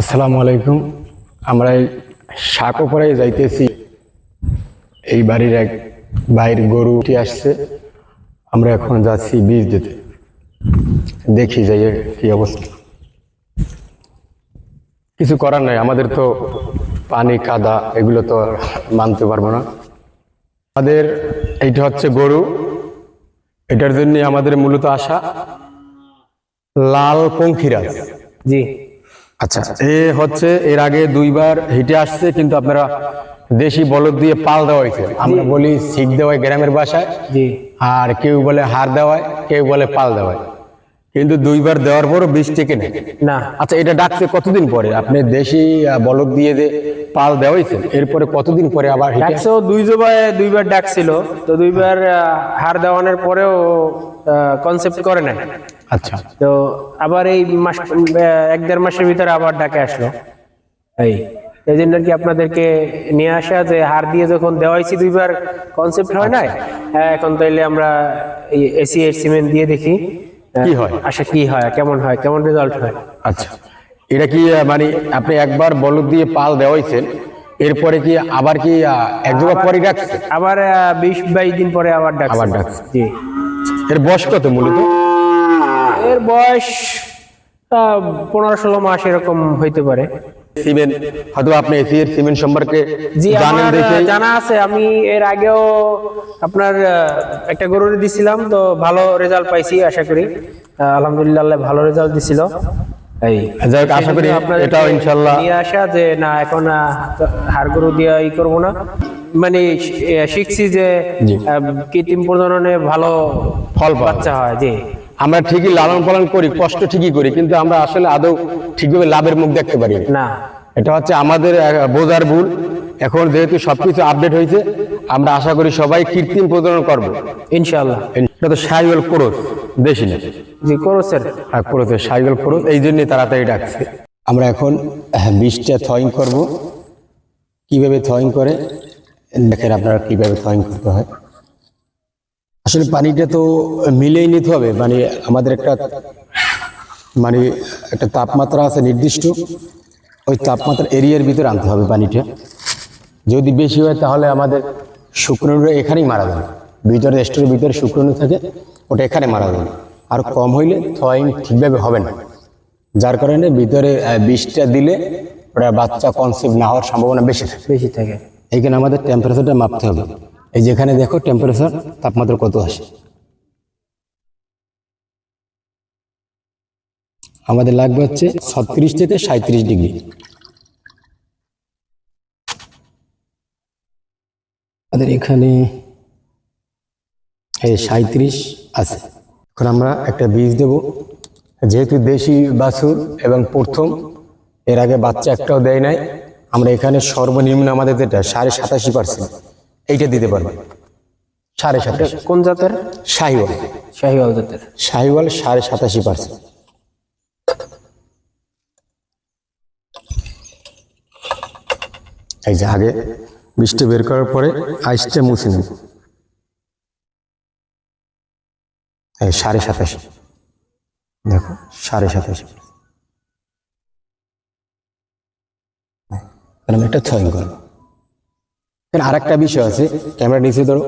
আসসালামু আলাইকুম। আমরা এই শাকোপাড়ায় যাইতেছি। এই বাড়ির এক ভাইয়ের গরু উঠে আসছে। আমরা এখন যাচ্ছি বীজ দিতে। দেখি যাই কি অবস্থা। কিছু করার নাই, আমাদের তো পানি, কাদা, এগুলো তো মানতে পারব না। আমাদের এইটা হচ্ছে গরু। এটার জন্য আমাদের মূলত আসা লাল পঙ্খিরাজ। জি। আচ্ছা এ হচ্ছে এর আগে দুইবার হিটে আসছে কিন্তু আপনারা দেশি বলদ দিয়ে পাল দেওয়া হয়েছে। আমরা বলি শিখ দেওয়ায় গ্রামের বাসায় জি। আর কেউ বলে হার দেওয়ায় কেউ বলে পাল দেওয়ায় কিন্তু দুইবার দেওয়ার পরও বীজ টেকে নেই না। আচ্ছা এটা ডাকছে কতদিন পরে? আপনি দেশি বলদ দিয়ে যে পাল দেওয়া হয়েছে এরপরে কতদিন পরে আবার ডাকছে দুই জবায় দুইবার ডাকছিল তো দুইবার হার দেওয়ানোর পরেও কনসেপ্ট করে নাই। আচ্ছা। তো আবার এই মাস এক দেড় মাসের ভিতরে আবার ডাকে আসলো। এই এই জন্য কি আপনাদেরকে নিয়ে আসা যে হার দিয়ে যখন দেওয়া হয়েছে দুইবার কনসেপ্ট হয় নাই হ্যাঁ, এখন তাইলে আমরা এসি এর সিমেন্ট দিয়ে দেখি। কি হয়? আশা কি হয় কেমন হয় কেমন রেজাল্ট হয়? আচ্ছা। এটা কি মানে আপনি একবার বলদ দিয়ে পাল দেওয়া হয়েছে এরপরে কি আবার কি এক জায়গা পরে ডাকছে? আবার বিশ বাইশ দিন পরে আবার ডাকছে। আবার ডাকছে। এর বয়স কত মূলত? এর বয়স পনেরো ষোলো মাস এরকম হইতে পারে। সিমেন্ট হয়তো আপনি এসির সিমেন্ট সম্পর্কে জি আমার জানা আছে। আমি এর আগেও আপনার একটা গরু দিছিলাম তো ভালো রেজাল্ট পাইছি আশা করি। আলহামদুলিল্লাহ ভালো রেজাল্ট দিছিল। এই যাই হোক, আশা করি এটাও ইনশাল্লাহ নিয়ে আসা যে না এখন হাড় গরু দিয়ে ই করব না। মানে শিখছি যে কৃত্রিম প্রজননে ভালো ফল বাচ্চা হয় জি। আমরা ঠিকই লালন পালন করি কষ্ট ঠিকই করি কিন্তু আমরা আসলে আদৌ ঠিকভাবে লাভের মুখ দেখতে পারি না। এটা হচ্ছে আমাদের বোঝার ভুল। এখন যেহেতু সবকিছু আপডেট হয়েছে আমরা আশা করি সবাই কৃত্রিম প্রজনন করব। ইনশাল্লাহ এটা তো সাইওয়াল ক্রোস দেশি না জি করো স্যার আর ক্রোসে সাইওয়াল ক্রোস এই জন্যই তাড়াতাড়ি ডাকছে। আমরা এখন বীজটা থয়িং করব। কীভাবে থয়িং করে? দেখেন আপনারা কীভাবে থয়িং করতে হয়। আসলে পানিটা তো মিলেই নিতে হবে। মানে আমাদের একটা মানে একটা তাপমাত্রা আছে নির্দিষ্ট। ওই তাপমাত্রা এরিয়ার ভিতরে আনতে হবে পানিটা। যদি বেশি হয় তাহলে আমাদের শুক্রাণুটা এখানেই মারা যাবে। ভিতরে স্টোরের ভিতরে শুক্রাণু থাকে ওটা এখানে মারা যাবে। আর কম হইলে থয়িং ঠিকভাবে হবে না। যার কারণে ভিতরে বিষটা দিলে ওটা বাচ্চা কনসেপ্ট না হওয়ার সম্ভাবনা বেশি থাকে। বেশি থাকে। এইখানে আমাদের টেম্পারেচারটা মাপতে হবে। এই যেখানে দেখো টেম্পারেচার তাপমাত্রা কত আসে? আমাদের লাগবে হচ্ছে ছত্রিশ থেকে সাঁত্রিশ ডিগ্রি। আমাদের এখানে এই সাঁত্রিশ আছে। এখন আমরা একটা বীজ দেব। যেহেতু দেশি বাছুর এবং প্রথম, এর আগে বাচ্চা একটাও দেয় নাই। আমরা এখানে সর্বনিম্ন আমাদের যেটা, সাড়ে সাতাশি পার্সেন্ট এইটা দিতে পারব। সাড়ে সাতাশি। কোন জাতের? শাহিওয়াল। শাহিওয়াল জাতের। শাহিওয়াল সাড়ে সাতাশি পার্সেন্ট। এই যে আগে বৃষ্টি বের করার পরে আইসটা মুছে নেব। এই সাড়ে সাতাশি। দেখো সাড়ে সাতাশি। একটা ছয় করব। এখানে আরেকটা বিষয় আছে ক্যামেরা নিচে ধরো।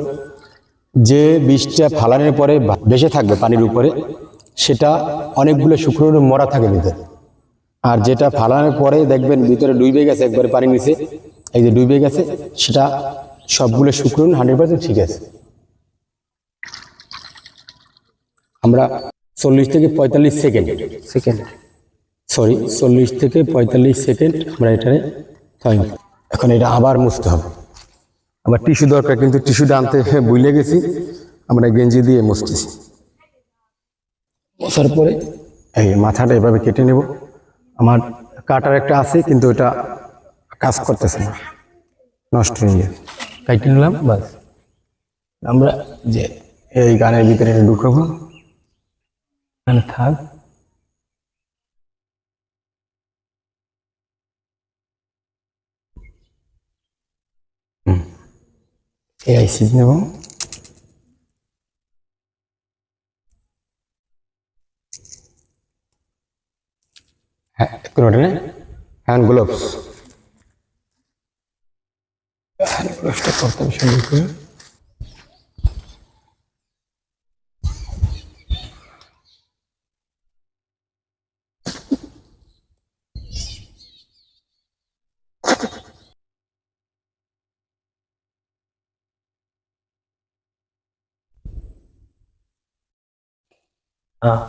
যে বীজটা ফালানোর পরে ভেসে থাকবে পানির উপরে সেটা অনেকগুলো শুক্রাণু মরা থাকে ভিতরে। আর যেটা ফালানোর পরে দেখবেন ভিতরে ডুবে গেছে একবারে পানি নিচে। এই যে ডুবে গেছে সেটা সবগুলো শুক্রাণু হান্ড্রেড পার্সেন্ট ঠিক আছে। আমরা চল্লিশ থেকে পঁয়তাল্লিশ সেকেন্ড সেকেন্ড। সরি চল্লিশ থেকে পঁয়তাল্লিশ সেকেন্ড আমরা এটারে করি। এখন এটা আবার মুছতে হবে। আবার টিস্যু দরকার কিন্তু টিস্যুটা আনতে ভুলে গেছি। আমরা গেঞ্জি দিয়ে মুছতেছি মশার পরে? এই মাথাটা এভাবে কেটে নেব। আমার কাটার একটা আছে কিন্তু ওটা কাজ করতেছে না। নষ্ট হয়ে গেছে। কেটে নিলাম বাস। আমরা যে এই গানের ভিতরে এটা ঢুকাবো থাক। এই আইসি নেব হ্যাঁ হ্যান্ড গ্লোভস হ্যান্ড গ্লোভসটা করতে হবে সুন্দর করে হ্যাঁ